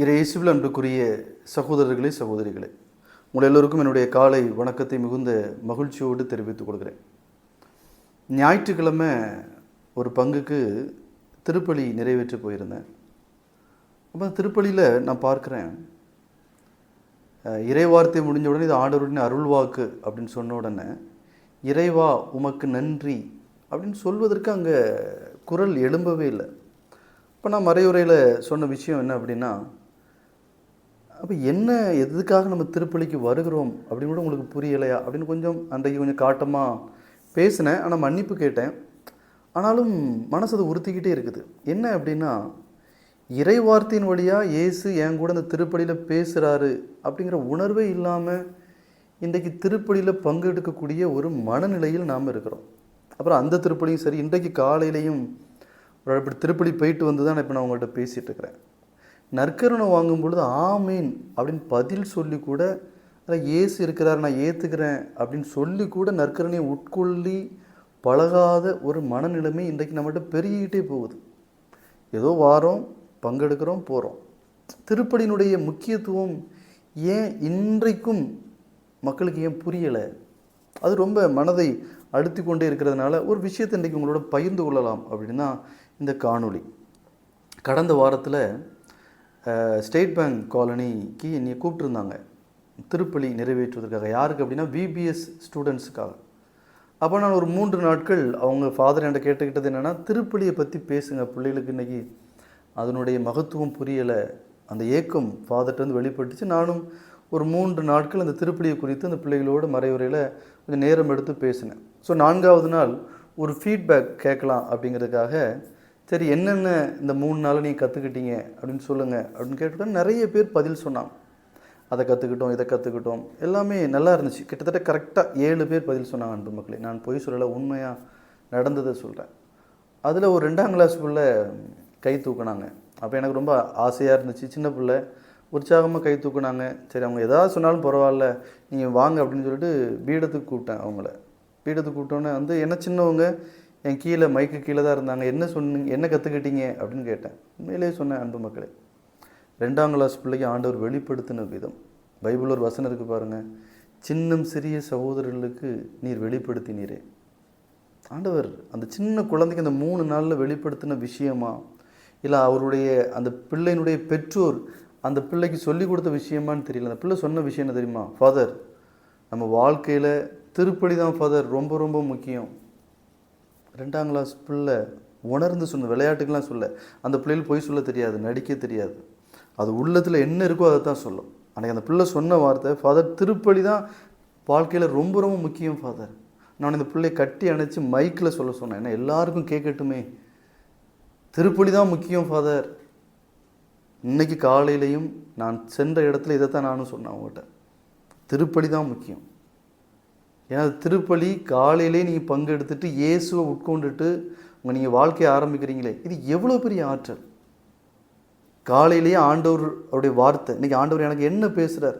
இயேசுவில் அன்புக்குரிய சகோதரர்களே சகோதரிகளே உங்கள் எல்லோருக்கும் என்னுடைய காலை வணக்கத்தை மிகுந்த மகிழ்ச்சியோடு தெரிவித்துக் கொள்கிறேன். ஞாயிற்றுக்கிழமை ஒரு பங்குக்கு திருப்பலி நிறைவேற்றி போயிருந்தேன். அப்போ திருப்பலியில் நான் பார்க்குறேன் இறைவார்த்தை முடிஞ்ச உடனே இது ஆண்டவருடைய அருள்வாக்கு அப்படின்னு சொன்ன உடனே இறைவா உமக்கு நன்றி அப்படின்னு சொல்வதற்கு அங்கே குரல் எழும்பவே இல்லை. இப்போ நான் மறையுறையில் சொன்ன விஷயம் என்ன அப்படின்னா அப்போ என்ன எதுக்காக நம்ம திருப்பலிக்கு வருகிறோம் அப்படின்னு கூட உங்களுக்கு புரியலையா? அப்படின்னு கொஞ்சம் அன்றைக்கு கொஞ்சம் காட்டமாக பேசினேன். ஆனால் மன்னிப்பு கேட்டேன். ஆனாலும் மனசு அதை உறுத்திக்கிட்டே இருக்குது. என்ன அப்படின்னா இறை வார்த்தையின் வழியாக இயேசு என் கூட இந்த திருப்பலியில் பேசுகிறாரு அப்படிங்கிற உணர்வே இல்லாமல் இன்றைக்கு திருப்பலியில் பங்கெடுக்கக்கூடிய ஒரு மனநிலையில் நாம் இருக்கிறோம். அப்புறம் அந்த திருப்பலியும் சரி இன்றைக்கு காலையிலையும் ஒரு இப்படி திருப்பலி போயிட்டு வந்து தான் இப்போ நான் உங்கள்கிட்ட பேசிகிட்டு இருக்கிறேன். நற்கருணை வாங்கும் பொழுது ஆமீன் அப்படின்னு பதில் சொல்லி கூட அதில் இயேசு இருக்கிறார் நான் ஏற்றுக்கிறேன் அப்படின்னு சொல்லி கூட நற்கருணையை உட்கொள்ளி பழகாத ஒரு மனநிலைமை இன்றைக்கு நம்மகிட்ட பெருகிக்கிட்டே போகுது. ஏதோ வாரம் பங்கெடுக்கிறோம் போகிறோம் திருப்படியினுடைய முக்கியத்துவம் ஏன் இன்றைக்கும் மக்களுக்கு ஏன் புரியலை? அது ரொம்ப மனதை அழுத்தி கொண்டே இருக்கிறதுனால ஒரு விஷயத்தை இன்றைக்கி உங்களோட பகிர்ந்து கொள்ளலாம் அப்படின்னா இந்த காணொளி. கடந்த வாரத்தில் ஸ்டேட் பேங்க் காலனிக்கு என்னை கூப்பிட்டுருந்தாங்க. திருப்பலி நிறைவேற்றுவதற்காக. யாருக்கு அப்படின்னா விபிஎஸ் ஸ்டூடெண்ட்ஸுக்காக. அப்போ நான் ஒரு மூன்று நாட்கள் அவங்க ஃபாதர் என்கிட்ட கேட்டுக்கிட்டது என்னென்னா திருப்பலியை பற்றி பேசுங்க. பிள்ளைகளுக்கு இன்றைக்கி அதனுடைய மகத்துவம் புரியலை. அந்த ஏக்கம் ஃபாதர்கிட்ட வந்து வெளிப்பட்டுச்சு. நானும் ஒரு மூன்று நாட்கள் அந்த திருப்பலியை குறித்து அந்த பிள்ளைகளோட மறைவுரையில் கொஞ்சம் நேரம் எடுத்து பேசினேன் ஸோ நான்காவது நாள் ஒரு ஃபீட்பேக் கேட்கலாம் அப்படிங்கிறதுக்காக சரி என்னென்ன இந்த மூணு நாள் நீங்கள் கற்றுக்கிட்டீங்க அப்படின்னு சொல்லுங்கள் அப்படின்னு கேட்டுவிட்டா நிறைய பேர் பதில் சொன்னாங்க. அதை கற்றுக்கிட்டோம் இதை கற்றுக்கிட்டோம் எல்லாமே நல்லா இருந்துச்சு. கிட்டத்தட்ட கரெக்டாக ஏழு பேர் பதில் சொன்னாங்க அன்பு மக்களே. நான் பொய் சொல்லலை உண்மையாக நடந்ததை சொல்கிறேன் அதில் ஒரு ரெண்டாம் கிளாஸ்க்குள்ளே கை தூக்குனாங்க. அப்போ எனக்கு ரொம்ப ஆசையாக இருந்துச்சு. சின்ன பிள்ளை உற்சாகமாக கை தூக்குனாங்க. சரி அவங்க எதாவது சொன்னாலும் பரவாயில்ல நீங்கள் வாங்க அப்படின்னு சொல்லிட்டு பீடத்துக்கு கூப்பிட்டேன் அவங்கள. பீடத்துக்கு கூப்பிட்டோன்னே வந்து என்ன சின்னவங்க? என் கீழே மைக்கு கீழே தான் இருந்தாங்க. என்ன சொன்னீங்க என்ன கற்றுக்கிட்டீங்க அப்படின்னு கேட்டேன். உண்மையிலேயே சொன்னேன் அன்பு மக்களே. ரெண்டாம் கிளாஸ் பிள்ளைக்கு ஆண்டவர் வெளிப்படுத்தின விதம். பைபிள் ஒரு வசனம் இருக்குது பாருங்கள் சின்னம் சிறிய சகோதரர்களுக்கு நீர் வெளிப்படுத்தினீரே. ஆண்டவர் அந்த சின்ன குழந்தைக்கு அந்த மூணு நாளில் வெளிப்படுத்தின விஷயமா? இல்லை அவருடைய அந்த பிள்ளையினுடைய பெற்றோர் அந்த பிள்ளைக்கு சொல்லி கொடுத்த விஷயமான்னு தெரியல. அந்த பிள்ளை சொன்ன விஷயம் என்ன தெரியுமா? ஃபாதர் நம்ம வாழ்க்கையில் திருப்பலி தான் ஃபாதர் ரொம்ப ரொம்ப முக்கியம். ரெண்டாம் கிளாஸ் பிள்ளை உணர்ந்து சொன்ன விளையாட்டுக்கெல்லாம் சொல்ல. அந்த பிள்ளைகள் போய் சொல்ல தெரியாது நடிக்க தெரியாது. அது உள்ளத்தில் என்ன இருக்கோ அதை தான் சொல்லும். அன்றைக்கி அந்த பிள்ளை சொன்ன வார்த்தை ஃபாதர் திருப்பலி தான் வாழ்க்கையில் ரொம்ப ரொம்ப முக்கியம் ஃபாதர் நான் இந்த பிள்ளையை கட்டி அணைச்சி மைக்கில் சொல்ல சொன்னேன். ஏன்னா எல்லாருக்கும் கேட்கட்டுமே. திருப்பலி தான் முக்கியம் ஃபாதர் இன்றைக்கி காலையிலையும் நான் சென்ற இடத்துல இதைத்தான் நானும் சொன்னேன் அவங்ககிட்ட. திருப்பலி தான் முக்கியம். ஏன்னா திருப்பலி காலையிலே நீங்கள் பங்கெடுத்துட்டு இயேசுவை உட்கொண்டுட்டு உங்கள் நீங்கள் வாழ்க்கையை ஆரம்பிக்கிறீங்களே. இது எவ்வளோ பெரிய ஆற்றல்? காலையிலேயே ஆண்டவர் அவருடைய வார்த்தை இன்றைக்கி ஆண்டவர் எனக்கு என்ன பேசுகிறார்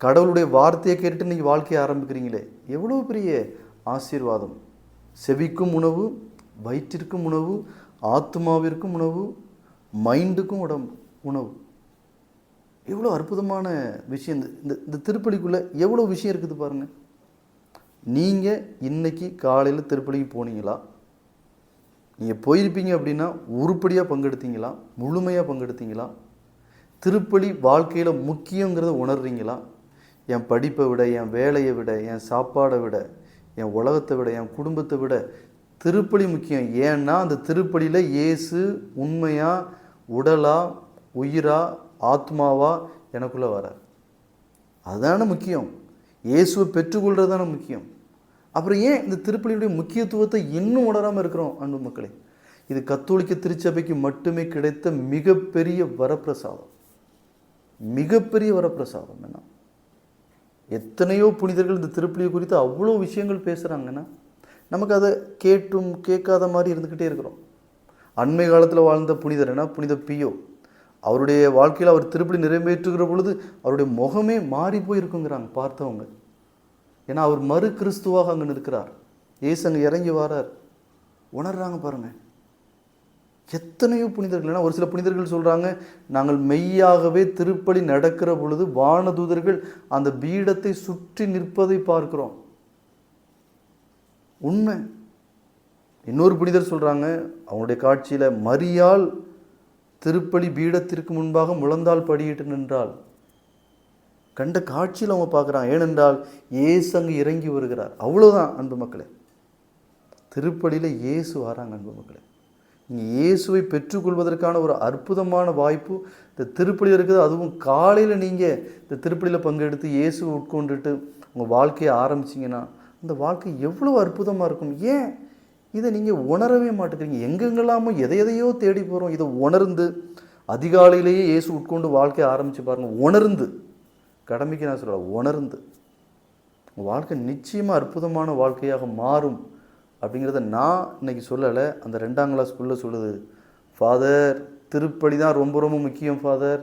கடவுளுடைய வார்த்தையை கேட்டுட்டு இன்றைக்கி வாழ்க்கையை ஆரம்பிக்கிறீங்களே. எவ்வளோ பெரிய ஆசீர்வாதம். செவிக்கும் உணவு வயிற்றிற்கும் உணவு ஆத்மாவிற்கும் உணவு மைண்டுக்கும் உடம்பு உணவு. எவ்வளோ அற்புதமான விஷயம். இந்த இந்த இந்த திருப்பலிக்குள்ளே எவ்வளோ விஷயம் இருக்குது பாருங்கள் நீங்கள் இன்னைக்கு காலையில் திருப்பலிக்கு போனீங்களா? நீங்கள் போயிருப்பீங்க அப்படின்னா உருப்படியாக பங்கெடுத்தீங்களா? முழுமையாக பங்கெடுத்தீங்களா? திருப்பலி வாழ்க்கையில் முக்கியங்கிறத உணர்றீங்களா? என் படிப்பை விட என் வேலையை விட என் சாப்பாடை விட என் உலகத்தை விட என் குடும்பத்தை விட திருப்பலி முக்கியம். ஏன்னா அந்த திருப்பலியில் இயேசு உண்மையாக உடலா உயிரா ஆத்மாவா எனக்குள்ளே வரார். அதுதானே முக்கியம். இயேசுவை பெற்றுக்கொள்கிறது தானே முக்கியம். அப்புறம் ஏன் இந்த திருப்பலியுடைய முக்கியத்துவத்தை இன்னும் உணராமல் இருக்கிறோம் அன்பு மக்களே? இது கத்தோலிக்க திருச்சபைக்கு மட்டுமே கிடைத்த மிகப்பெரிய வரப்பிரசாதம். மிகப்பெரிய வரப்பிரசாதம் என்ன? எத்தனையோ புனிதர்கள் இந்த திருப்பலியை குறித்து அவ்வளோ விஷயங்கள் பேசுகிறாங்கன்னா நமக்கு அதை கேட்டும் கேட்காத மாதிரி இருந்துக்கிட்டே இருக்கிறோம். அண்மை காலத்தில் வாழ்ந்த புனிதர் என்ன? புனித பியோ. அவருடைய வாழ்க்கையில் அவர் திருப்பி நிறைவேற்றுகிற பொழுது அவருடைய முகமே மாறி போயிருக்குங்கிறாங்க பார்த்தவங்க. ஏன்னா அவர் மறு கிறிஸ்துவாக அங்கே நிற்கிறார். ஏசு அங்கே இறங்கி வரார். உணர்றாங்க பாருங்கள் எத்தனையோ புனிதர்கள் ஏன்னா ஒரு சில புனிதர்கள் சொல்கிறாங்க நாங்கள் மெய்யாகவே திருப்பலி நடக்கிற பொழுது வானதூதர்கள் அந்த பீடத்தை சுற்றி நிற்பதை பார்க்கிறோம். உண்மை. இன்னொரு புனிதர் சொல்கிறாங்க அவங்களுடைய காட்சியில் மரியால் திருப்பலி பீடத்திற்கு முன்பாக முழந்தால் படியிட்டு நின்றாள். கண்ட காட்சியில் அவங்க பார்க்குறான். ஏனென்றால் இயேசு அங்கே இறங்கி வருகிறார். அவ்வளோதான் அன்பு மக்களே. திருப்பலியில் இயேசு வராங்க அன்பு மக்களே. நீங்கள் இயேசுவை பெற்றுக்கொள்வதற்கான ஒரு அற்புதமான வாய்ப்பு இந்த திருப்பலி இருக்குது. அதுவும் காலையில் நீங்கள் இந்த திருப்பலியில் பங்கெடுத்து இயேசுவை உட்கொண்டுட்டு உங்கள் வாழ்க்கையை ஆரம்பிச்சிங்கன்னா அந்த வாழ்க்கை எவ்வளோ அற்புதமாக இருக்கும். ஏன்? இதை நீங்கள் உணரவே மாட்டேங்கிறீங்க. எங்கெங்கெல்லாமோ எதை எதையோ தேடி போகிறோம் இதை உணர்ந்து அதிகாலையிலேயே இயேசு உட்கொண்டு வாழ்க்கையை ஆரம்பித்து பாருங்கள் உணர்ந்து. கடமைக்கு நான் சொல்ல உணர்ந்து. உங்கள் வாழ்க்கை நிச்சயமாக அற்புதமான வாழ்க்கையாக மாறும் அப்படிங்கிறத நான் இன்னைக்கு சொல்லலை. அந்த ரெண்டாம் கிளாஸ் ஸ்கூலில் சொல்லுது ஃபாதர் திருப்பலி தான் ரொம்ப ரொம்ப முக்கியம் ஃபாதர்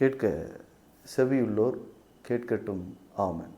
கேட்க செவியுள்ளோர் கேட்கட்டும். ஆமன்.